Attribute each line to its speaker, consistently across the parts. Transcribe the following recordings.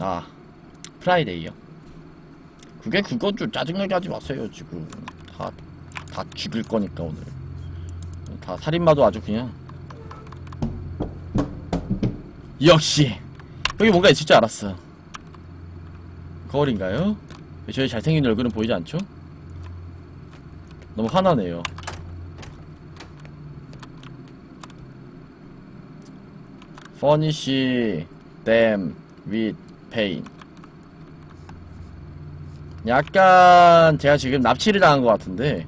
Speaker 1: 아 프라이데이요. 그게 그거죠 짜증나게 하지 마세요 지금. 다 다 죽일 거니까 오늘. 다 살인마도 아주 그냥. 역시 여기 뭔가 있을 줄 알았어. 거울인가요? 저희 잘생긴 얼굴은 보이지 않죠? 너무 화나네요. Them with pain 약간 제가 지금 납치를 당한 것 같은데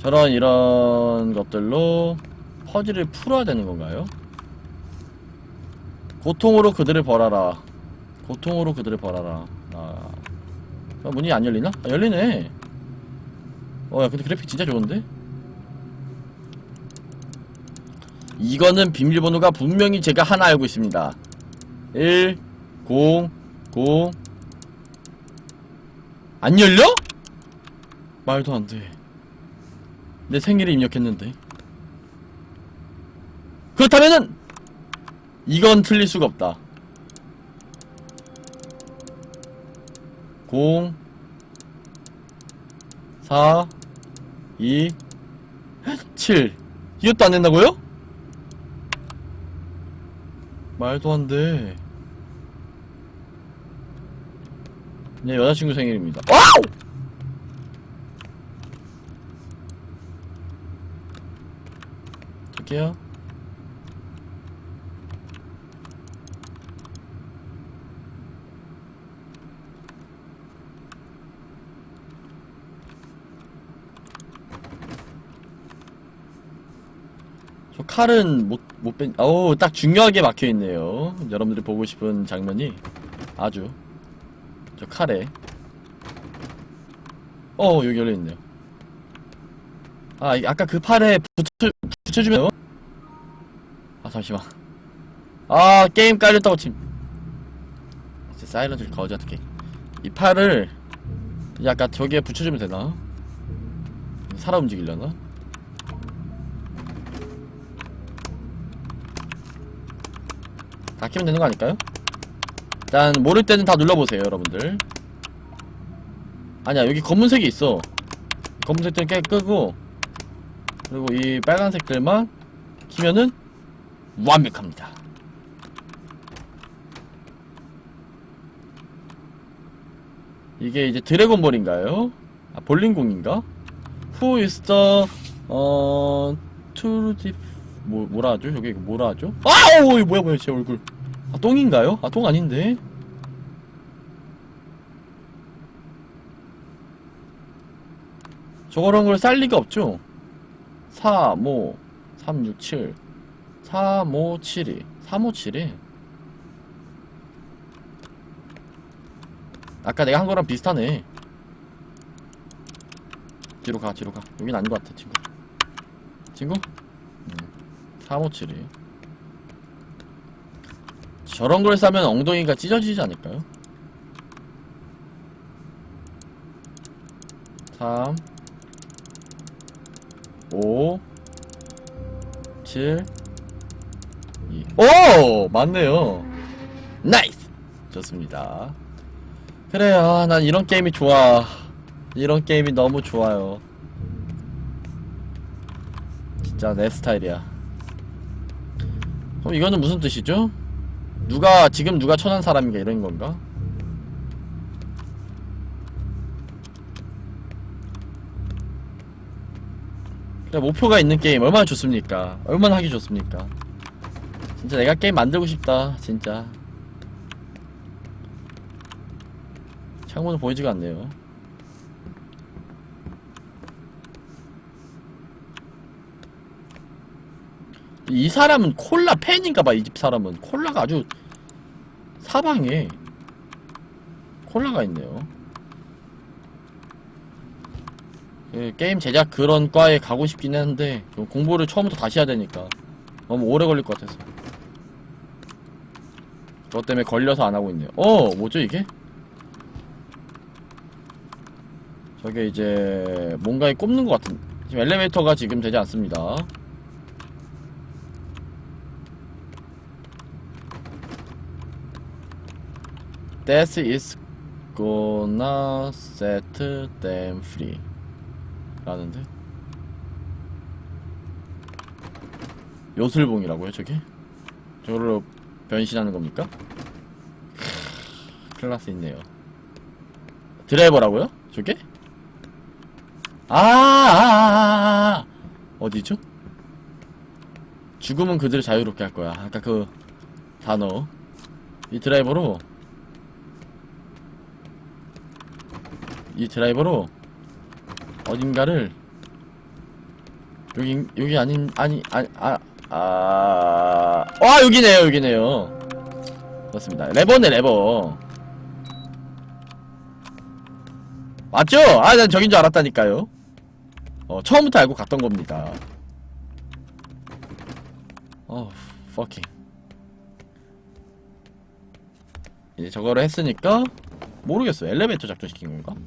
Speaker 1: 저런 이런 것들로 퍼즐을 풀어야 되는 건가요? 고통으로 그들을 벌하라 고통으로 그들을 벌하라 아, 아, 문이 안 열리나? 아, 열리네 어야 근데 그래픽 진짜 좋은데? 이거는 비밀번호가 분명히 제가 하나 알고 있습니다 1 0 0 안 열려? 말도 안 돼. 내 생일을 입력했는데. 그렇다면은 이건 틀릴 수가 없다. 0 4 2 7 이것도 안 된다고요? 말도 안 돼. 내 여자친구 생일입니다. 와우! 갈게요. 저 칼은 못, 못 뺀, 어우, 딱 중요하게 막혀있네요. 여러분들이 보고 싶은 장면이 아주. 저 칼에. 어, 여기 열려있네요. 아, 이- 아까 그 팔에 붙여, 붙여주면. 아, 잠시만. 아, 게임 깔렸다고 지금. 이제 사이런트를 거지 어떻게. 이 팔을, 아까 저기에 붙여주면 되나? 살아 움직이려나? 다 키면 되는 거 아닐까요? 일단 모를 때는 다 눌러보세요 여러분들 아니야 여기 검은색이 있어 검은색들 깨 끄고 그리고 이 빨간색들만 키면은 완벽합니다 이게 이제 드래곤볼인가요? 아 볼링공인가? Who is the 어 the 뭐 뭐라 하죠? 저게 뭐라 하죠? 아우 뭐야 뭐야 제 얼굴. 아 똥인가요? 아 똥 아닌데? 저런 걸 쌀 리가 없죠? 4, 5, 3, 6, 7 3, 5, 7이. 3, 5, 7이. 아까 내가 한 거랑 비슷하네. 뒤로 가 뒤로 가. 여긴 아닌 것 같아 친구. 친구? 357이. 저런 걸 싸면 엉덩이가 찢어지지 않을까요? 3 5 7 2 오! 맞네요. 나이스! 좋습니다. 그래요. 아, 난 이런 게임이 좋아. 이런 게임이 너무 좋아요. 진짜 내 스타일이야 그럼 이거는 무슨 뜻이죠? 누가 지금 누가 천한 사람인가 이런 건가? 목표가 있는 게임 얼마나 좋습니까? 얼마나 하기 좋습니까? 진짜 내가 게임 만들고 싶다 진짜 창문은 보이지가 않네요 이 사람은 콜라 팬인가봐 이 집 사람은. 콜라가 아주 사방에 콜라가 있네요. 그 게임 제작 그런 과에 가고 싶긴 좀 공부를 처음부터 다시 해야 되니까 너무 오래 걸릴 것 같아서. 그것 때문에 걸려서 안 하고 있네요. 어 뭐죠 이게? 저게 이제 뭔가에 꼽는 것 같은 지금 엘리베이터가 지금 되지 않습니다 That is gonna set them free 라는데 요술봉이라고요 저게? 저걸로 변신하는 겁니까? 크, 클라스 있네요 드라이버라고요? 저게? 아, 아, 아, 아, 어디죠? 죽음은 그들을 자유롭게 할 거야. 아까 그 단어. 이 드라이버로 이 드라이버로 어딘가를 여기 여기 아닌 아니 아니 아, 아, 와 여기네요 여기네요. 그렇습니다. 레버네 레버. 맞죠? 아, 난 저긴 줄 알았다니까요. 어, 처음부터 알고 갔던 겁니다. 어, fucking. 이제 저거를 했으니까 모르겠어요. 엘리베이터 작동시킨 건가?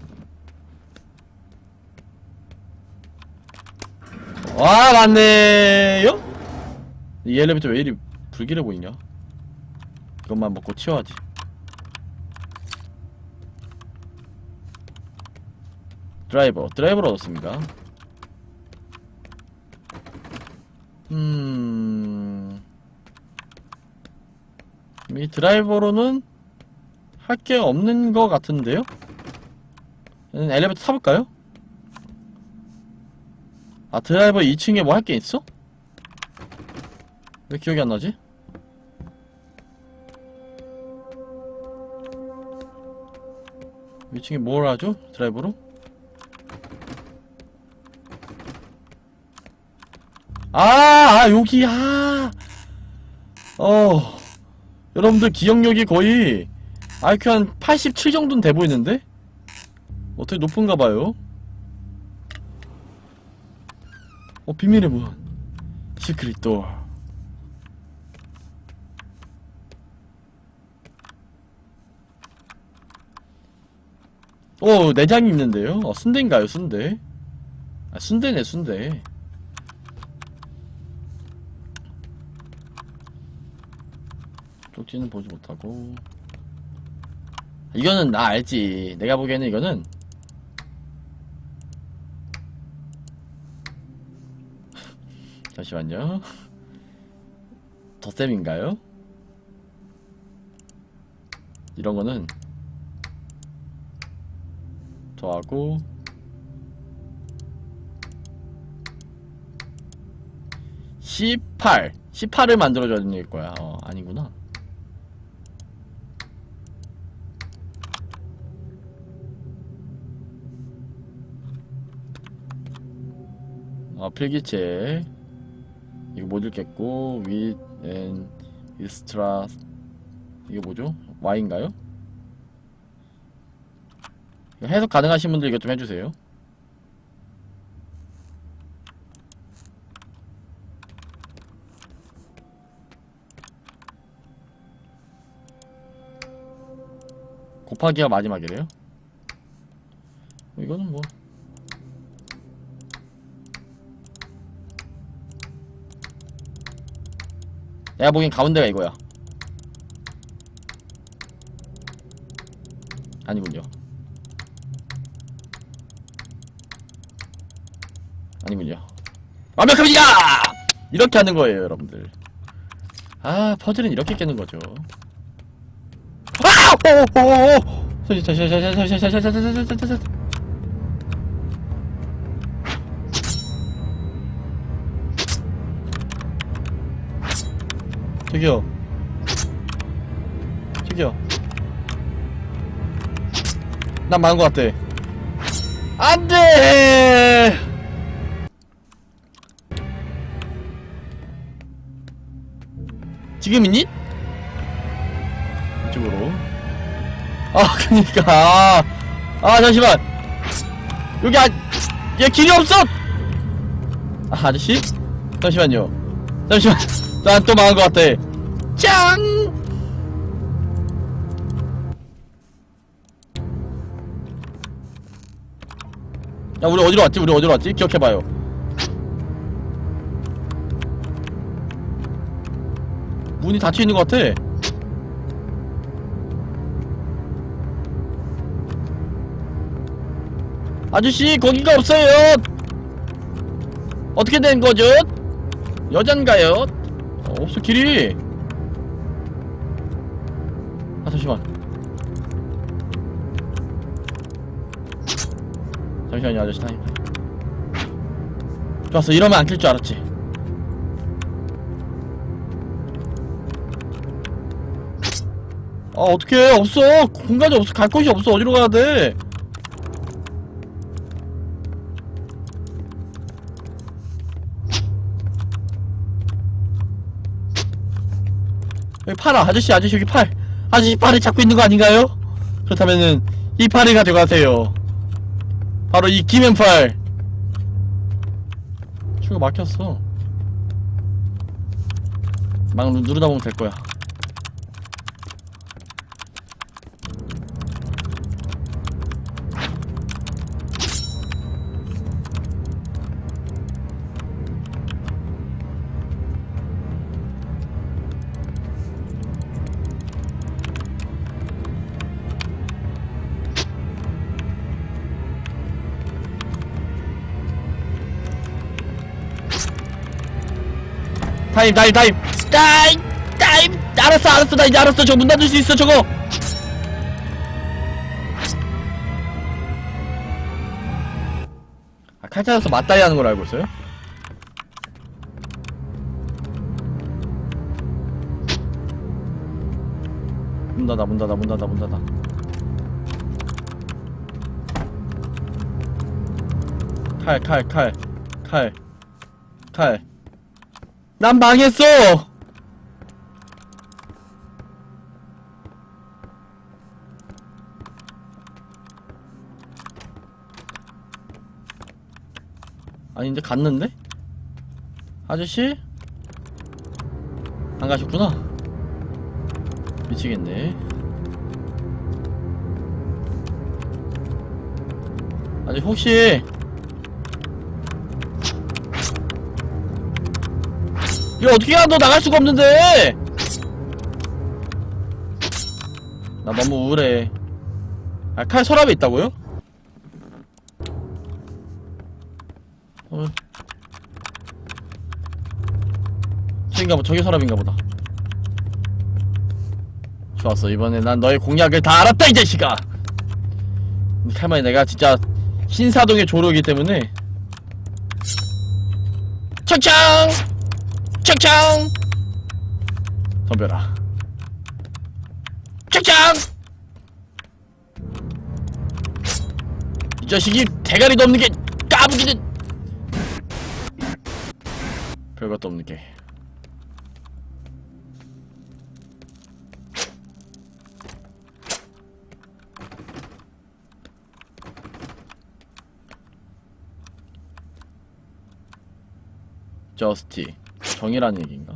Speaker 1: 와, 맞네요? 이 엘리베이터 왜 이리 불길해 보이냐? 이것만 먹고 튀어야지. 드라이버, 드라이버를 얻었습니다. 음, 이 드라이버로는 할 게 없는 것 같은데요? 음, 엘리베이터 타볼까요? 아, 드라이버 2층에 뭐 할 게 있어? 왜 기억이 안 나지? 위층에 뭘 하죠? 드라이버로? 아, 아, 여기, 아. 어. 여러분들 기억력이 거의 IQ 한 87 정도는 돼 보이는데? 어떻게 높은가 봐요? 어, 비밀의 문. 시크릿 도어. 어, 내장이 있는데요? 어, 순대인가요, 순대? 아, 순대네, 순대. 쪽지는 보지 못하고 이거는 나 알지 내가 보기에는 이거는 잠시만요. 덧셈인가요? 이런 거는 더하고 (18) 18을 만들어줘야 거야. 어 아니구나. 어, 필기체 이거 못 읽겠고 and extra 이게 뭐죠? Y인가요? 이거 해석 가능하신 분들 이것 좀 해주세요 곱하기가 마지막이래요? 이거는 뭐 내가 보기엔 가운데가 이거야. 아니군요. 아니군요. 완벽합니다! 이렇게 하는 거예요, 여러분들. 아, 퍼즐은 이렇게 깨는 거죠. 아! 오오오오! 저기요. 저기요. 난 망한 것 같아. 안 돼! 지금 있니? 이쪽으로. 아, 그니까. 아, 아 잠시만. 여기 아, 얘 길이 없어! 아, 아저씨? 잠시만요. 잠시만. 난 또 망한 것 같아. 짱! 야, 우리 어디로 왔지? 우리 어디로 왔지? 기억해봐요. 문이 닫혀있는 것 같아. 아저씨, 거기가 없어요! 어떻게 된 거죠? 여잔가요? 어, 없어 길이. 아 잠시만. 잠시만요 아저씨 타임 좋았어 이러면 안낄줄 알았지? 아 어떡해. 없어. 공간이 없어. 갈 곳이 없어. 어디로 가야 돼 여기 팔아. 아저씨 아저씨 여기 팔. 아저씨 팔을 잡고 있는 거 아닌가요? 그렇다면은 이 팔을 가져가세요. 바로 이 김앤팔. 추가 막혔어. 막 누- 누르다 보면 될 거야 타임 타임 타임. 타임 타임. 알았어 알았어. 나 이제 알았어. 저거 문 닫을 수 있어 저거. 아, 칼 찾아서 맞다이 하는 걸 알고 있어요? 문 닫아 문 닫아 문 닫아 문 닫아. 칼 칼 칼. 칼. 칼 난 망했어! 아니 이제 갔는데? 아저씨? 안 가셨구나 미치겠네 아니 혹시 이거 어떻게 가? 너 나갈 수가 없는데! 나 너무 우울해. 아, 칼 서랍에 있다고요? 어. 저긴가 보, 저게 서랍인가 보다. 좋았어, 이번에 난 너의 공약을 다 알았다, 이 자식아! 이 칼만이 내가 진짜 신사동의 조로이기 때문에. 창창! 창창! 덤벼라. 창창! 이 자식이 대가리도 없는 게 까부기는 별것도 없는 게. 저스티 정이라는 얘기인가?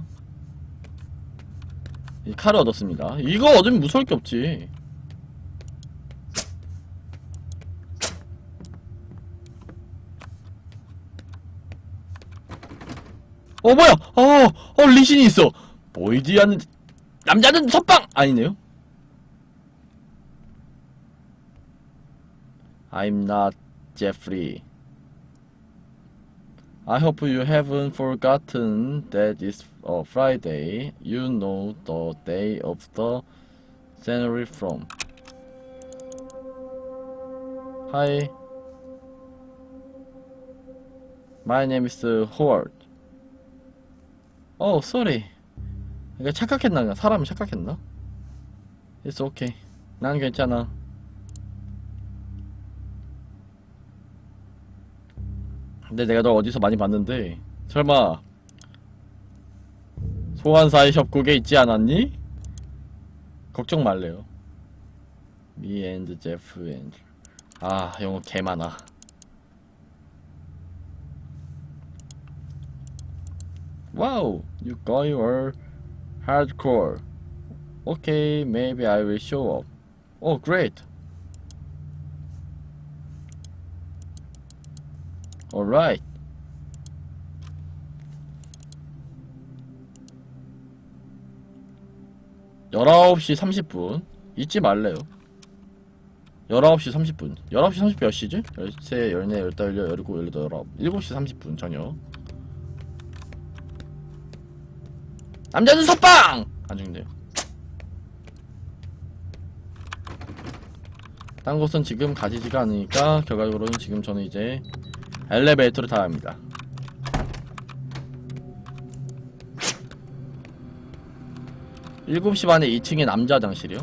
Speaker 1: 이 칼을 얻었습니다. 이거 얻으면 무서울 게 없지. 어 뭐야? 어, 어 리신이 있어. 보이지 않는 남자는 선빵 아니네요. I'm not Jeffrey. I hope you haven't forgotten that it's a Friday. You know the day of the January from. Hi. My name is Howard. Oh, sorry. 내가 착각했나? 사람이 착각했나? It's okay. 난 괜찮아. 근데 내가 너 어디서 많이 봤는데 설마 소환사의 협곡에 있지 않았니? 걱정 말래요. Me and Jeff and 아 영어 개 많아. Wow, you guys are hardcore. Okay, maybe I will show up. Oh, great. Alright. 열아홉 시 30분 잊지 말래요. 19시 30분 19시 30분 몇 시지? 13, 14, 15, 17, 18, 19 7시 30분 저녁 남자는 석방! 안 죽네요 딴 곳은 지금 가지지가 않으니까 결과적으로는 지금 저는 이제 엘리베이터를 타야 합니다 일곱 시 반에 2층에 남자 화장실이요?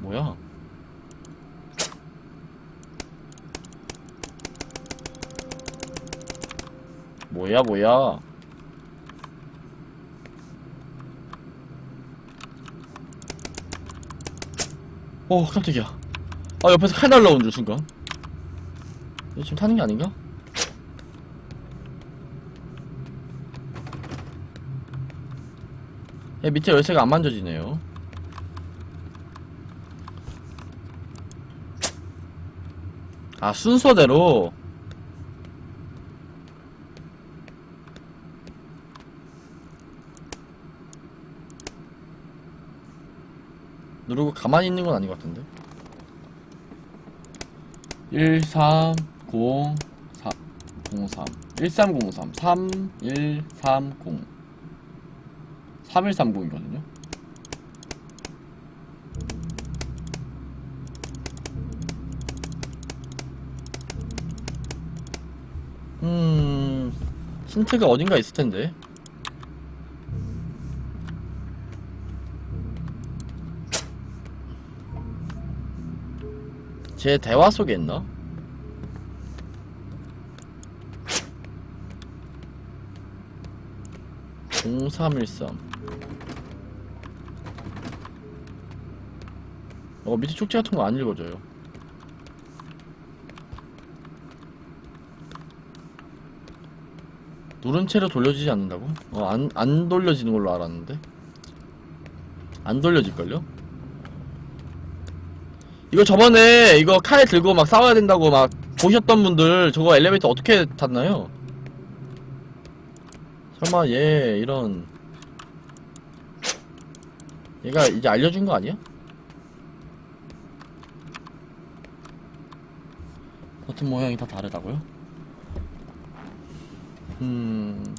Speaker 1: 뭐야? 뭐야 뭐야? 어 깜짝이야. 아 옆에서 칼 날라온 줄 순간. 이거 지금 타는 게 아닌가? 야, 밑에 열쇠가 안 만져지네요. 아 순서대로 누르고 가만히 있는 건 아닌 것 같은데? 1 3 0 4 0 3 1 3 0 3 3 1 3 0 3130이거든요. 음 힌트가 어딘가 있을 텐데 제 대화 속에 있나? (0313) 어 밑에 쪽지 같은 거 안 읽어져요 누른 채로 돌려지지 않는다고? 어, 안, 안 돌려지는 걸로 알았는데? 안 돌려질걸요? 이거 저번에 이거 칼 들고 막 싸워야 된다고 막 보셨던 분들 저거 엘리베이터 어떻게 탔나요? 설마 얘 이런 얘가 이제 알려준 거 아니야? 버튼 모양이 다 다르다고요? 음...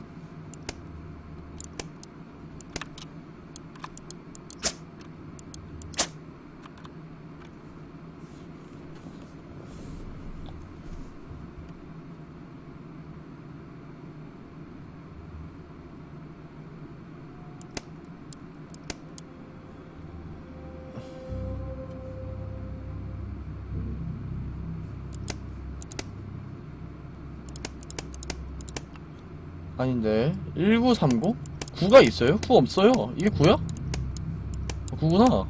Speaker 1: 아닌데 1930? 9가 있어요? 9 없어요 이게 9야? 9구나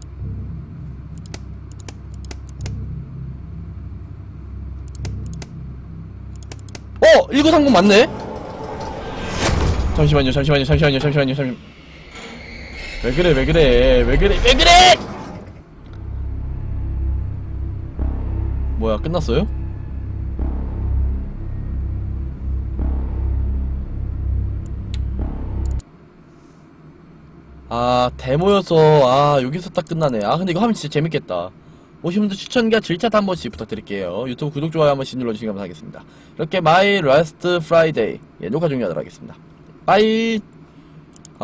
Speaker 1: 어! 1930 맞네? 잠시만요 잠시만요 잠시만요 잠시만요 잠시만요 왜 그래 왜 그래 왜 그래 왜 그래 뭐야 끝났어요? 아 데모여서. 아 여기서 딱 끝나네. 아 근데 이거 하면 진짜 재밌겠다. 오신 분들 추천과 질차 한 번씩 부탁드릴게요. 유튜브 구독 좋아요 한 번씩 눌러주시면 감사하겠습니다. 이렇게 마이 라스트 프라이데이 예, 녹화 종료하도록 하겠습니다. 빠이